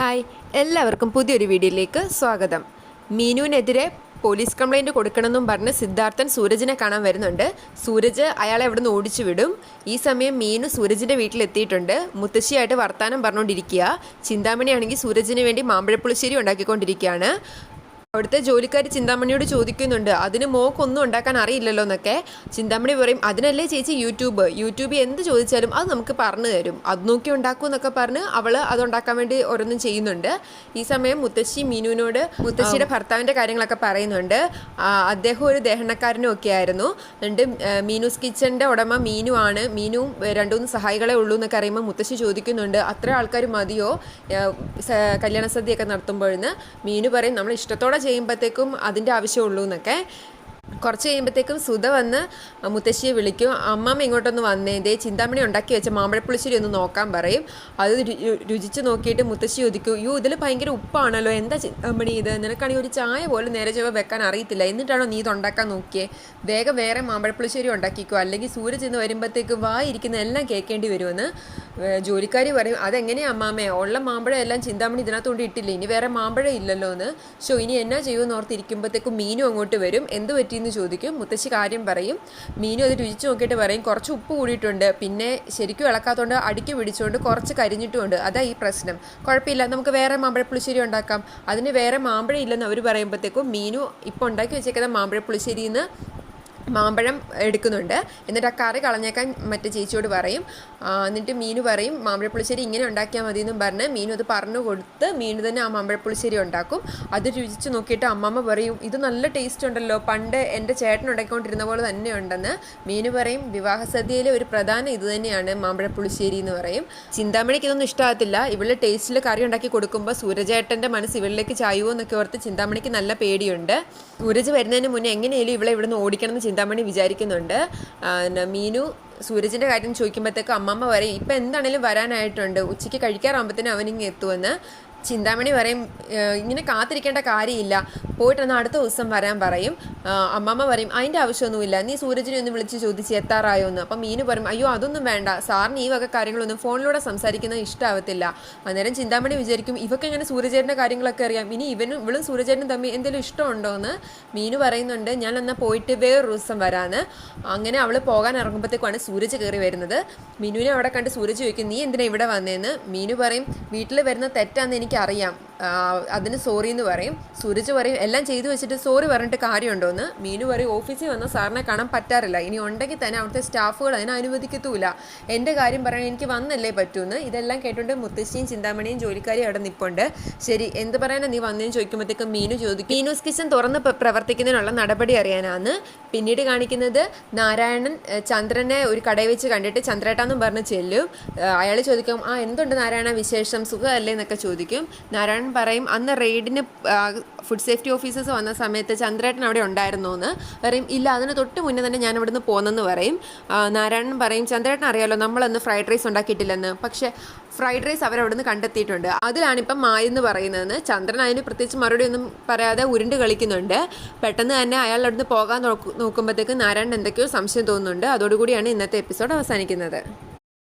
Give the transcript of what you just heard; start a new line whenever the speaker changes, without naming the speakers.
Hi എല്ലാവർക്കും പുതിയൊരു വീഡിയോയിലേക്ക് സ്വാഗതം. മീനുവിനെതിരെ പോലീസ് കംപ്ലൈന്റ് കൊടുക്കണമെന്നും പറഞ്ഞ് സിദ്ധാർത്ഥൻ സൂരജിനെ കാണാൻ വരുന്നുണ്ട്. സൂരജ് അയാളെ അവിടെ നിന്ന് ഓടിച്ചു വിടും ഈ സമയം മീനു സൂരജിന്റെ വീട്ടിലെത്തിയിട്ടുണ്ട്. മുത്തശ്ശിയായിട്ട് വർത്തമാനം പറഞ്ഞുകൊണ്ടിരിക്കുക. ചിന്താമണിയാണെങ്കിൽ സൂരജിന് വേണ്ടി മാമ്പഴപ്പുളിശ്ശേരി ഉണ്ടാക്കിക്കൊണ്ടിരിക്കുകയാണ്. അവിടുത്തെ ജോലിക്കാർ ചിന്താമണിയോട് ചോദിക്കുന്നുണ്ട്. അതിന് മോക്കൊന്നും ഉണ്ടാക്കാൻ അറിയില്ലല്ലോ എന്നൊക്കെ. ചിന്താമണി പറയും അതിനല്ലേ ചേച്ചി യൂട്യൂബ്? യൂട്യൂബ് എന്ത് ചോദിച്ചാലും അത് നമുക്ക് പറഞ്ഞു തരും. അത് നോക്കി ഉണ്ടാക്കൂ എന്നൊക്കെ പറഞ്ഞ് അവൾ അത് ഉണ്ടാക്കാൻ വേണ്ടി ഓരോന്നും ചെയ്യുന്നുണ്ട്. ഈ സമയം മുത്തശ്ശി മീനുവിനോട് മുത്തശ്ശിയുടെ ഭർത്താവിന്റെ കാര്യങ്ങളൊക്കെ പറയുന്നുണ്ട്. അദ്ദേഹം ഒരു ദഹനക്കാരനും ഒക്കെ ആയിരുന്നു. എന്നിട്ട് മീനുസ് കിച്ചന്റെ ഉടമ മീനു ആണ്. മീനു രണ്ടു മൂന്ന് സഹായികളെ ഉള്ളൂ എന്നൊക്കെ അറിയുമ്പോൾ മുത്തശ്ശി ചോദിക്കുന്നുണ്ട് അത്ര ആൾക്കാർ മതിയോ? കല്യാണ സദ്യ കല്യാണ സദ്യയൊക്കെ നടത്തുമ്പോഴെന്ന്? മീനു പറയും നമ്മൾ ഇഷ്ടത്തോടെ ചെയ്യുമ്പോഴത്തേക്കും അതിന്റെ ആവശ്യമുള്ളൂ എന്നൊക്കെ. കുറച്ച് കഴിയുമ്പോഴത്തേക്കും സുധ വന്ന് മുത്തശ്ശിയെ വിളിക്കും. അമ്മമ്മ ഇങ്ങോട്ടൊന്ന് വന്നേ ചിന്താമണി ഉണ്ടാക്കി വെച്ച മാമ്പഴപ്പുളിശ്ശേരി ഒന്ന് നോക്കാൻ പറയും. അത് രുചിച്ച് നോക്കിയിട്ട് മുത്തശ്ശി ഒതുക്കും യു ഇതിൽ ഭയങ്കര ഉപ്പാണല്ലോ എന്താ ചിന്താമണി ഇത്? നിനക്കാണെങ്കിൽ ഒരു ചായ പോലും നേരെ ചൊവ്വ വെക്കാൻ അറിയത്തില്ല. എന്നിട്ടാണോ നീ ഇത് ഉണ്ടാക്കാൻ നോക്കിയേ? വേഗം വേറെ മാമ്പഴപ്പുളിശ്ശേരി ഉണ്ടാക്കിക്കോ. അല്ലെങ്കിൽ സൂരജ് ഇന്ന് വരുമ്പോഴത്തേക്ക് വായിരിക്കുന്ന എല്ലാം കേൾക്കേണ്ടി വരുമെന്ന് ജോലിക്കാരി പറയും അതെങ്ങനെയാ അമ്മാമ്മേ ഉള്ള മാമ്പഴം എല്ലാം ചിന്താമണി ഇതിനകത്തുകൊണ്ട് ഇട്ടില്ല? ഇനി വേറെ മാമ്പഴം ഇല്ലല്ലോ എന്ന് ഷോ ഇനി എന്നാ ചെയ്യുമെന്ന് ഓർത്തിരിക്കുമ്പോഴത്തേക്കും മീനും അങ്ങോട്ട് വരും. എന്ത് പറ്റിയെന്ന് ചോദിക്കും. മുത്തശ്ശി കാര്യം പറയും. മീനും അത് രുചിച്ച് നോക്കിയിട്ട് പറയും കുറച്ച് ഉപ്പ് കൂടിയിട്ടുണ്ട്. പിന്നെ ശരിക്കും ഇളക്കാത്തതുകൊണ്ട് അടിക്ക് പിടിച്ചുകൊണ്ട് കുറച്ച് കരിഞ്ഞിട്ടുമുണ്ട്. അതാ ഈ പ്രശ്നം. കുഴപ്പമില്ല നമുക്ക് വേറെ മാമ്പഴപ്പുളിശ്ശേരി ഉണ്ടാക്കാം. അതിന് വേറെ മാമ്പഴം ഇല്ലെന്ന് അവർ പറയുമ്പോഴത്തേക്കും മീനു ഇപ്പോൾ ഉണ്ടാക്കി വെച്ചേക്കുന്ന മാമ്പഴപ്പുളിശ്ശേരിയിൽ നിന്ന് മാമ്പഴം എടുക്കുന്നുണ്ട്. എന്നിട്ട് ആ കറി കളഞ്ഞേക്കാൻ മറ്റേ ചേച്ചിയോട് പറയും. എന്നിട്ട് മീനു പറയും മാമ്പഴപ്പുളിശ്ശേരി ഇങ്ങനെ ഉണ്ടാക്കിയാൽ മതി എന്നും പറഞ്ഞ് മീനു അത് പറഞ്ഞു കൊടുത്ത് മീനു തന്നെ ആ മാമ്പഴപ്പുളിശ്ശേരി ഉണ്ടാക്കും. അത് രുചിച്ച് നോക്കിയിട്ട് അമ്മമ്മ പറയും ഇത് നല്ല ടേസ്റ്റ് ഉണ്ടല്ലോ. പണ്ട് എന്റെ ചേട്ടൻ ഉണ്ടാക്കിക്കൊണ്ടിരുന്ന പോലെ തന്നെ ഉണ്ടെന്ന് മീനു പറയും വിവാഹ സദ്യയിലെ ഒരു പ്രധാന ഇത് തന്നെയാണ് മാമ്പഴപ്പുളിശ്ശേരി എന്ന് പറയും. ചിന്താമണിക്ക് ഇതൊന്നും ഇഷ്ടമാകത്തില്ല ഇവളുടെ ടേസ്റ്റിൽ കറി ഉണ്ടാക്കി കൊടുക്കുമ്പോൾ സൂരജേട്ടന്റെ മനസ്സ് ഇവളിലേക്ക് ചായുവോ എന്നൊക്കെ ഓർത്ത് ചിന്താമണിക്ക് നല്ല പേടിയുണ്ട്. സൂരജ് വരുന്നതിന് മുന്നേ എങ്ങനെയാലും ഇവളെ ഇവിടുന്ന് ഓടിക്കണം എന്ന് ചിന്താമണി വിചാരിക്കുന്നുണ്ട്. മീനു സൂരജിന്റെ കാര്യം ചോദിക്കുമ്പോഴത്തേക്ക് അമ്മമ്മ വരെ ഇപ്പം എന്താണേലും വരാനായിട്ടുണ്ട്. ഉച്ചയ്ക്ക് കഴിക്കാറാകുമ്പോഴത്തേനും അവനിങ്ങ് എത്തുമെന്ന്. ചിന്താമണി പറയും ഇങ്ങനെ കാത്തിരിക്കേണ്ട കാര്യമില്ല. പോയിട്ടൊന്ന് അടുത്ത ദിവസം വരാൻ പറയും. അമ്മമ്മ പറയും അതിന്റെ ആവശ്യമൊന്നുമില്ല. നീ സൂരജിനെ ഒന്ന് വിളിച്ച് ചോദിച്ച് എത്താറായോ എന്ന് അപ്പം മീനു പറയും അയ്യോ അതൊന്നും വേണ്ട. സാറിന് ഈ വക കാര്യങ്ങളൊന്നും ഫോണിലൂടെ സംസാരിക്കുന്നത് ഇഷ്ടമാവത്തില്ല അന്നേരം ചിന്താമണി വിചാരിക്കും ഇവക്ക് എങ്ങനെ സൂര്യചേട്ടന്റെ കാര്യങ്ങളൊക്കെ അറിയാം. ഇനി ഇവനും ഇവളും സൂര്യചേട്ടനും തമ്മിൽ എന്തെങ്കിലും ഇഷ്ടമുണ്ടോ എന്ന് മീനു പറയുന്നുണ്ട് ഞാൻ എന്നാൽ പോയിട്ട് വേറൊരു ദിവസം വരാന്ന്. അങ്ങനെ അവൾ പോകാൻ ഇറങ്ങുമ്പോഴത്തേക്കാണ് സൂരജ് കയറി വരുന്നത്. മീനുവിനെ അവിടെ കണ്ട് സൂരജ് ചോദിക്കും നീ എന്തിനാ ഇവിടെ വന്നേന്ന്? മീനു പറയും വീട്ടിൽ വരുന്ന തെറ്റാന്ന് എനിക്കറിയാം. അതിന് സോറി എന്ന് പറയും. സൂരജ് പറയും എല്ലാം ചെയ്തു വെച്ചിട്ട് സോറി പറഞ്ഞിട്ട് കാര്യമുണ്ടോയെന്ന് മീനു പറയും ഓഫീസിൽ വന്ന സാറിനെ കാണാൻ പറ്റാറില്ല. ഇനി ഉണ്ടെങ്കിൽ തന്നെ അവിടുത്തെ സ്റ്റാഫുകൾ അതിനെ അനുവദിക്കത്തുമില്ല എന്റെ കാര്യം പറയാൻ എനിക്ക് വന്നല്ലേ പറ്റൂന്ന്? ഇതെല്ലാം കേട്ടുകൊണ്ട് മുത്തശ്ശിയും ചിന്താമണിയും ജോലിക്കാരി അവിടെ നിൽപ്പുണ്ട് ശരി എന്ത് പറയാനാ നീ വന്നതെന്ന് ചോദിക്കുമ്പോഴത്തേക്കും മീനു ചോദിക്കും. മീനൂസ് കിച്ചൻ തുറന്ന് പ്രവർത്തിക്കുന്നതിനുള്ള നടപടി അറിയാനാണ് പിന്നീട് കാണിക്കുന്നത് നാരായണൻ ചന്ദ്രനെ ഒരു കടയിൽ വെച്ച് കണ്ടിട്ട് ചന്ദ്രേട്ടാന്നും പറഞ്ഞ് ചെല്ലും. അയാൾ ചോദിക്കും ആ എന്തുണ്ട് നാരായണ വിശേഷം? സുഖമല്ലേ? എന്നൊക്കെ ചോദിക്കും. നാരായണൻ പറയും അന്ന് റെയ്ഡിന് ഫുഡ് സേഫ്റ്റി ഓഫീസേഴ്സ് വന്ന സമയത്ത് ചന്ദ്രേട്ടൻ അവിടെ ഉണ്ടായിരുന്നു എന്ന് പറയും ഇല്ല അതിന് തൊട്ട് മുന്നേ തന്നെ ഞാൻ ഇവിടുന്ന് പോന്നെന്ന് പറയും. നാരായണൻ പറയും ചന്ദ്രേട്ടൻ അറിയാലോ നമ്മളന്ന് ഫ്രൈഡ് റൈസ് ഉണ്ടാക്കിയിട്ടില്ലെന്ന്. പക്ഷേ ഫ്രൈഡ് റൈസ് അവരവിടുന്ന് കണ്ടെത്തിയിട്ടുണ്ട്. അതിലാണിപ്പം മായെന്ന് പറയുന്നതെന്ന്. ചന്ദ്രൻ അതിന് പ്രത്യേകിച്ച് മറുപടി ഒന്നും പറയാതെ ഉരുണ്ട് കളിക്കുന്നുണ്ട്. പെട്ടെന്ന് തന്നെ അയാൾ അവിടുന്ന് പോകാൻ നോക്കു നോക്കുമ്പോഴത്തേക്ക് നാരായണൻ എന്തൊക്കെയോ സംശയം തോന്നുന്നുണ്ട്. അതോടുകൂടിയാണ് ഇന്നത്തെ എപ്പിസോഡ് അവസാനിക്കുന്നത്.